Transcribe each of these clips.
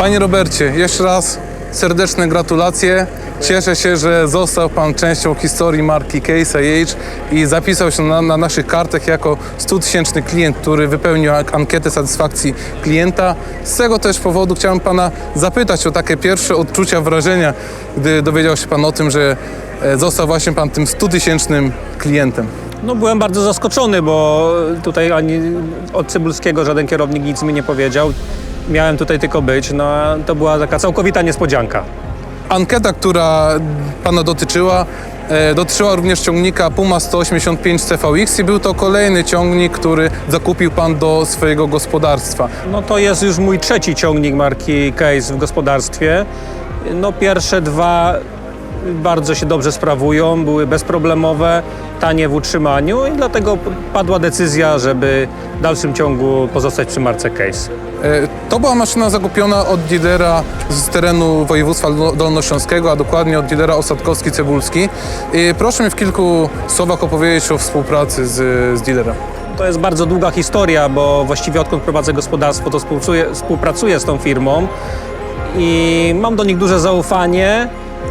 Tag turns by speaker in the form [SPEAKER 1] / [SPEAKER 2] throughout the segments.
[SPEAKER 1] Panie Robercie, jeszcze raz serdeczne gratulacje. Cieszę się, że został Pan częścią historii marki Case i zapisał się na, na naszych kartach jako 100-tysięczny klient, który wypełnił ankietę satysfakcji klienta. Z tego też powodu chciałem Pana zapytać o takie pierwsze odczucia, wrażenia, gdy dowiedział się Pan o tym, że e, został właśnie Pan tym 100-tysięcznym klientem.
[SPEAKER 2] No byłem bardzo zaskoczony, bo tutaj ani od Cybulskiego żaden kierownik nic mi nie powiedział. Miałem tutaj tylko być, no a to była taka całkowita niespodzianka.
[SPEAKER 1] Ankieta, która Pana dotyczyła, e, dotyczyła również ciągnika Puma 185 CVX i był to kolejny ciągnik, który zakupił Pan do swojego gospodarstwa.
[SPEAKER 2] No to jest już mój trzeci ciągnik marki Case w gospodarstwie. No pierwsze dwa bardzo się dobrze sprawują, były bezproblemowe, tanie w utrzymaniu i dlatego padła decyzja, żeby w dalszym ciągu pozostać przy marce Case.
[SPEAKER 1] E, To była maszyna zakupiona od dealera z terenu województwa Dol- dolnośląskiego, a dokładnie od dealera Osadkowski-Cebulski. Proszę mi w kilku słowach opowiedzieć o współpracy z, z dealerem.
[SPEAKER 2] To jest bardzo długa historia, bo właściwie odkąd prowadzę gospodarstwo, to współpracuję, współpracuję z tą firmą i mam do nich duże zaufanie.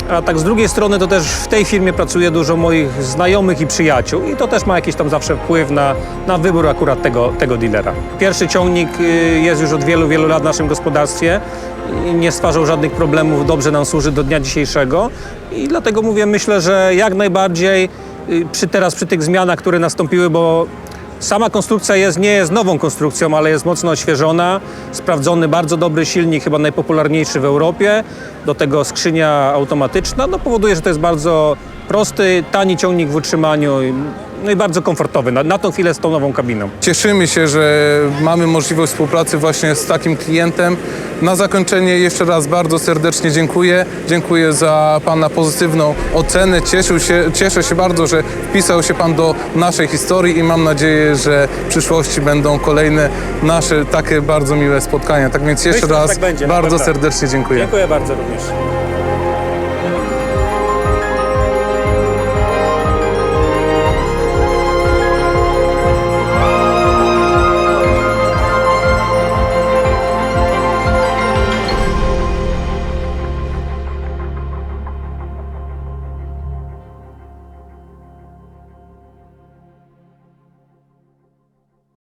[SPEAKER 2] A tak z drugiej strony to też w tej firmie pracuje dużo moich znajomych i przyjaciół i to też ma jakiś tam zawsze wpływ na, na wybór akurat tego, tego dealera. Pierwszy ciągnik y, jest już od wielu, wielu lat w naszym gospodarstwie nie stwarzał żadnych problemów, dobrze nam służy do dnia dzisiejszego i dlatego mówię, myślę, że jak najbardziej y, przy teraz przy tych zmianach, które nastąpiły, bo Sama konstrukcja jest, nie jest nową konstrukcją, ale jest mocno odświeżona. Sprawdzony, bardzo dobry silnik, chyba najpopularniejszy w Europie. Do tego skrzynia automatyczna. No, powoduje, że to jest bardzo prosty, tani ciągnik w utrzymaniu. No i bardzo komfortowy, na, na tą chwilę z tą nową kabiną.
[SPEAKER 1] Cieszymy się, że mamy możliwość współpracy właśnie z takim klientem. Na zakończenie jeszcze raz bardzo serdecznie dziękuję. Dziękuję za Pana pozytywną ocenę. Cieszył się, cieszę się bardzo, że wpisał się Pan do naszej historii i mam nadzieję, że w przyszłości będą kolejne nasze takie bardzo miłe spotkania. Tak więc jeszcze
[SPEAKER 2] Myślę, że
[SPEAKER 1] raz
[SPEAKER 2] tak będzie, na
[SPEAKER 1] bardzo
[SPEAKER 2] pewno.
[SPEAKER 1] serdecznie dziękuję.
[SPEAKER 2] Dziękuję bardzo również.